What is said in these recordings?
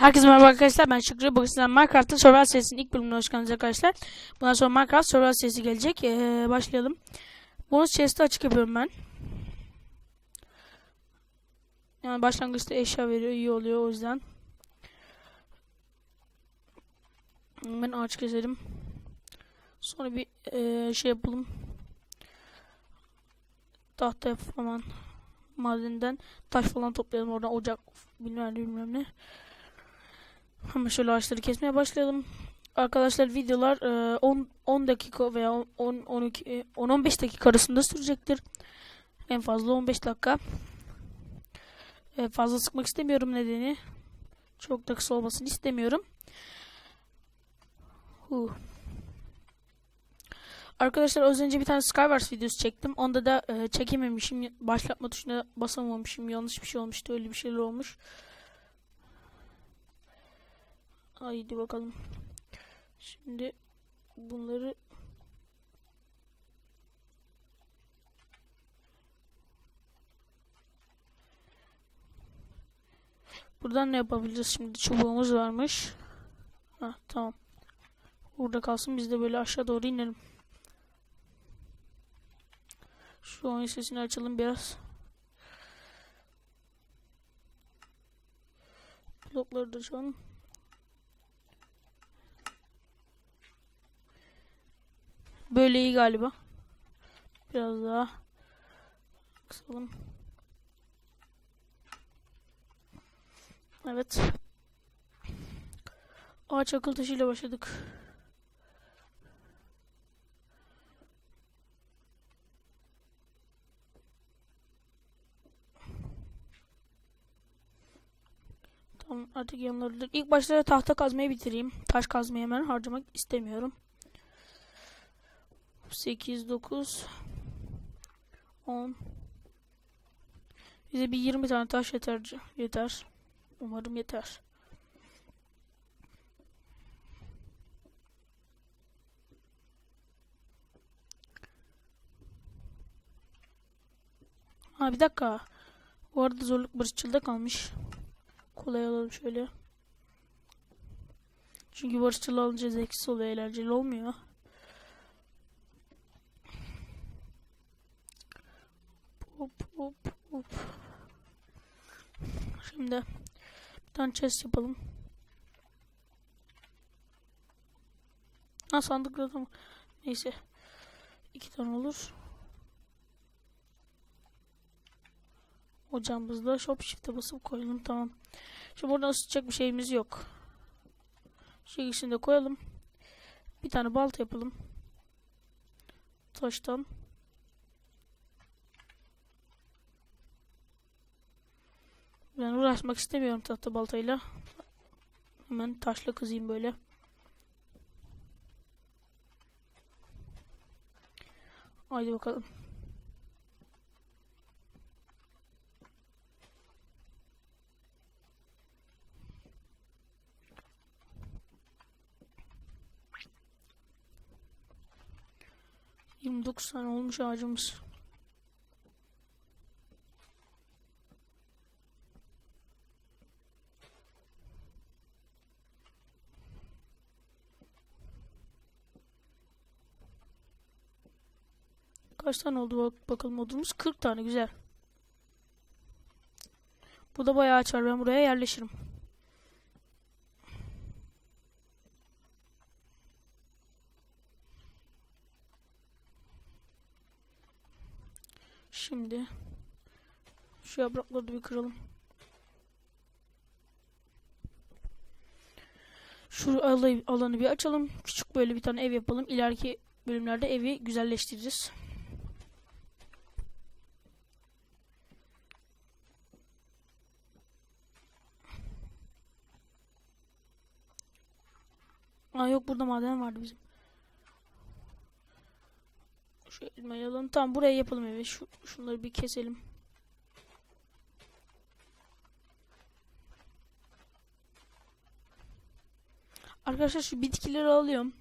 Herkese merhaba arkadaşlar ben Şükrü. Bugün sizden Minecraft'ın Survival serisinin ilk bölümüne hoş geldiniz arkadaşlar. Bundan sonra Minecraft Survival serisi gelecek. Ee, başlayalım. Bonus chest'i açık yapıyorum ben. Yani başlangıçta eşya veriyor. iyi oluyor o yüzden. Ben ağaç keselim. Sonra bir ee, şey yapalım. Tahta falan madenden taş falan toplayalım oradan ocak bilmem ne bilmem ne. Hemen şöyle ağaçları kesmeye başlayalım. Arkadaşlar videolar e, 10 10 dakika veya 10 12 10 15 dakika arasında sürecektir. En fazla 15 dakika. E, fazla sıkmak istemiyorum nedeni. Çok da kısa olmasını istemiyorum. Huh. Arkadaşlar az önce bir tane Skywars videosu çektim. Onda da e, çekememişim. Başlatma tuşuna basamamışım. Yanlış bir şey olmuştu. Öyle bir şeyler olmuş. Haydi bakalım. Şimdi bunları Buradan ne yapabiliriz şimdi? Çubuğumuz varmış. Ha tamam. Burada kalsın biz de böyle aşağı doğru inelim. Şu oyun sesini açalım biraz. Blokları da açalım. Böyle iyi galiba. Biraz daha kısalım. Evet. Ağaç akıl taşıyla başladık. Tamam artık yanları İlk başta tahta kazmayı bitireyim. Taş kazmayı hemen harcamak istemiyorum. 8, 9, 10. Bize bir 20 tane taş yeter. Yeter. Umarım yeter. Ha bir dakika. Bu arada zorluk barışçılda kalmış. Kolay alalım şöyle. Çünkü barışçıl alınca zevksiz oluyor, eğlenceli olmuyor. Hop hop. Şimdi bir tane chest yapalım. Ha sandıkla tamam. Neyse. iki tane olur. Ocağımızda shop shift'e basıp koyalım tamam. Şimdi buradan ısıtacak bir şeyimiz yok. Şu ikisini de koyalım. Bir tane balta yapalım. Taştan. Ben uğraşmak istemiyorum tahta baltayla. Hemen taşla kızayım böyle. Haydi bakalım. Yirmi dokuz tane olmuş ağacımız. Kaç tane oldu bak bakalım odumuz? 40 tane güzel. Bu da bayağı açar. Ben buraya yerleşirim. Şimdi şu yaprakları da bir kıralım. Şu alanı bir açalım. Küçük böyle bir tane ev yapalım. İleriki bölümlerde evi güzelleştiririz. Aa yok burada maden vardı bizim. Şu elmayı alalım. Tamam buraya yapalım evi. Şu, şunları bir keselim. Arkadaşlar şu bitkileri alıyorum.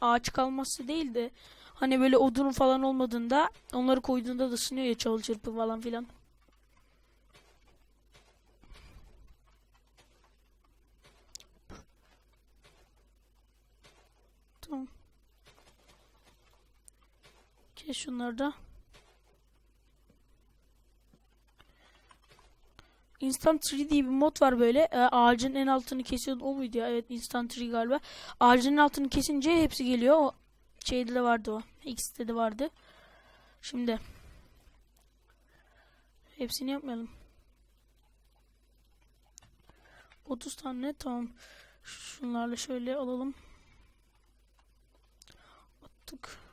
Ağaç kalması değil de hani böyle odun falan olmadığında onları koyduğunda da ısınıyor ya çalı çırpı falan filan. Kes şunları da. Instant Tree diye bir mod var böyle. Ee, ağacın en altını kesiyordu. O muydu ya? Evet Instant Tree galiba. Ağacın en altını kesince hepsi geliyor. O şeyde de vardı o. X'te de vardı. Şimdi. Hepsini yapmayalım. 30 tane tamam. Şunlarla şöyle alalım. Attık.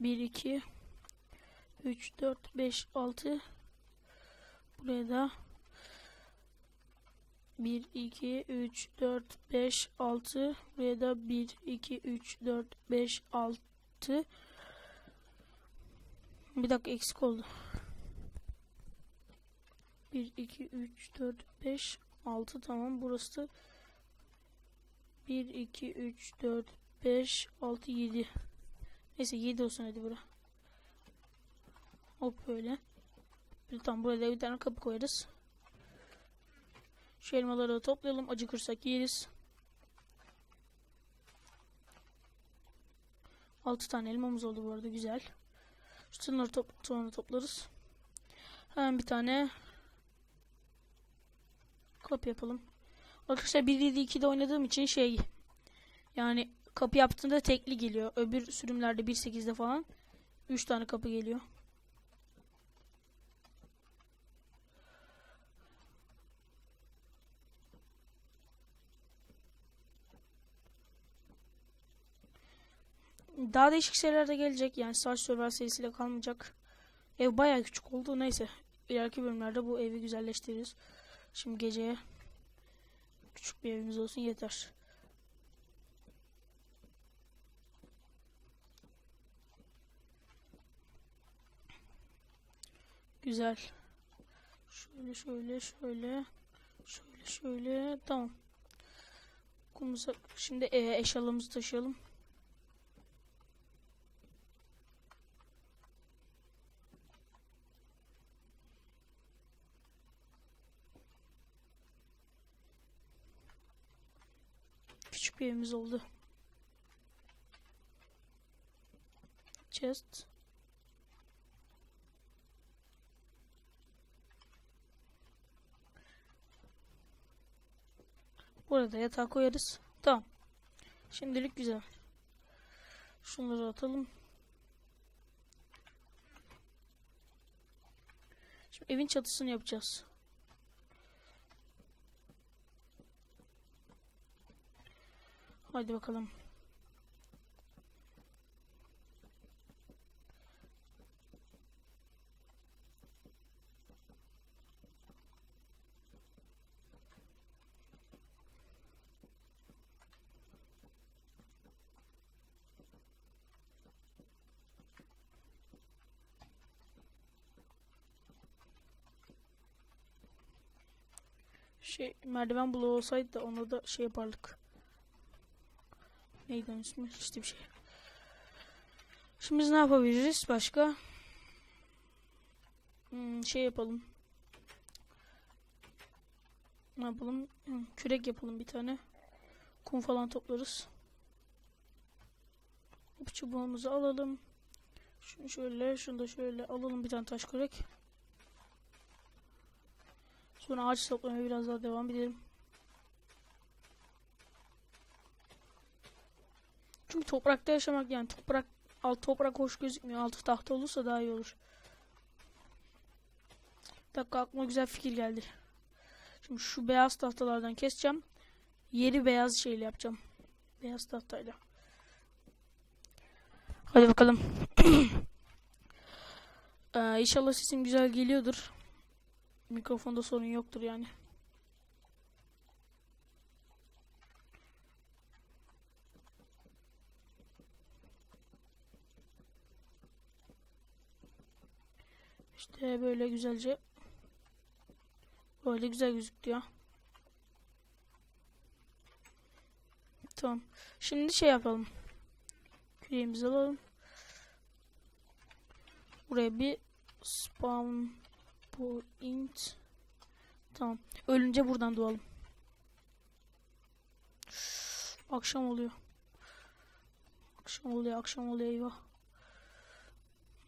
1 2 3 4 5 6 Buraya da 1 2 3 4 5 6 buraya da 1 2 3 4 5 6 Bir dakika eksik oldu. 1 2 3 4 5 6 tamam burası da 1 2 3 4 5 6 7 Neyse 7 olsun hadi bura. Hop böyle. Bir tam buraya bir tane kapı koyarız. Şu elmaları da toplayalım. Acıkırsak yeriz. 6 tane elmamız oldu bu arada güzel. Şunları top sonra toplarız. Hemen bir tane kapı yapalım. Arkadaşlar 1.7.2'de oynadığım için şey yani kapı yaptığında tekli geliyor. Öbür sürümlerde 1.8'de falan 3 tane kapı geliyor. Daha değişik şeyler de gelecek. Yani Star Survival serisiyle kalmayacak. Ev bayağı küçük oldu. Neyse. İleriki bölümlerde bu evi güzelleştiririz. Şimdi geceye küçük bir evimiz olsun yeter. Güzel. Şöyle şöyle şöyle şöyle şöyle tamam. Kumuza şimdi e, eşyalarımızı taşıyalım. Küçük bir evimiz oldu. Chest. Burada yatağı koyarız. Tamam. Şimdilik güzel. Şunları atalım. Şimdi evin çatısını yapacağız. Haydi bakalım. Şey merdiven bloğu olsaydı da onu da şey yapardık. Neydi onun ismi? İşte bir şey. Şimdi biz ne yapabiliriz başka? Hmm, şey yapalım. Ne yapalım? Hmm, kürek yapalım bir tane. Kum falan toplarız. Hop çubuğumuzu alalım. Şunu şöyle, şunu da şöyle alalım bir tane taş kürek. Sonra ağaç toplamaya biraz daha devam edelim. Çünkü toprakta yaşamak yani toprak alt toprak hoş gözükmüyor. Altı tahta olursa daha iyi olur. Bir dakika aklıma güzel fikir geldi. Şimdi şu beyaz tahtalardan keseceğim. Yeri beyaz şeyle yapacağım. Beyaz tahtayla. Hadi bakalım. ee, inşallah sesim güzel geliyordur. Mikrofonda sorun yoktur yani. İşte böyle güzelce böyle güzel gözüktü ya. Tamam. Şimdi şey yapalım. Küreğimizi alalım. Buraya bir spawn point. Tamam. Ölünce buradan doğalım. Akşam oluyor. Akşam oluyor, akşam oluyor eyvah.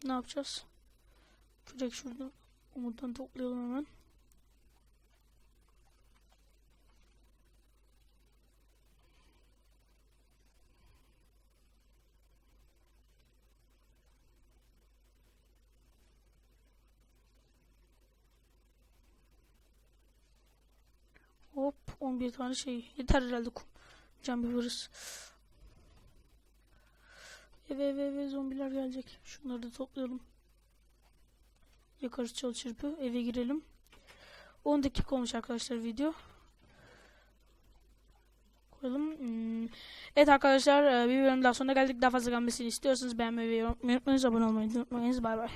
Ne yapacağız? Kürek şurada. Umuttan toplayalım hemen. Hop 11 tane şey. Yeter herhalde kum. Can biberız. Eve eve eve zombiler gelecek. Şunları da toplayalım. Yakarız çal çırpı. Eve girelim. 10 dakika olmuş arkadaşlar video. Koyalım. Hmm. Evet arkadaşlar e, bir bölüm daha sonuna geldik. Daha fazla gelmesini istiyorsanız beğenmeyi ve unutmayınız. Abone olmayı unutmayınız. Bay bay.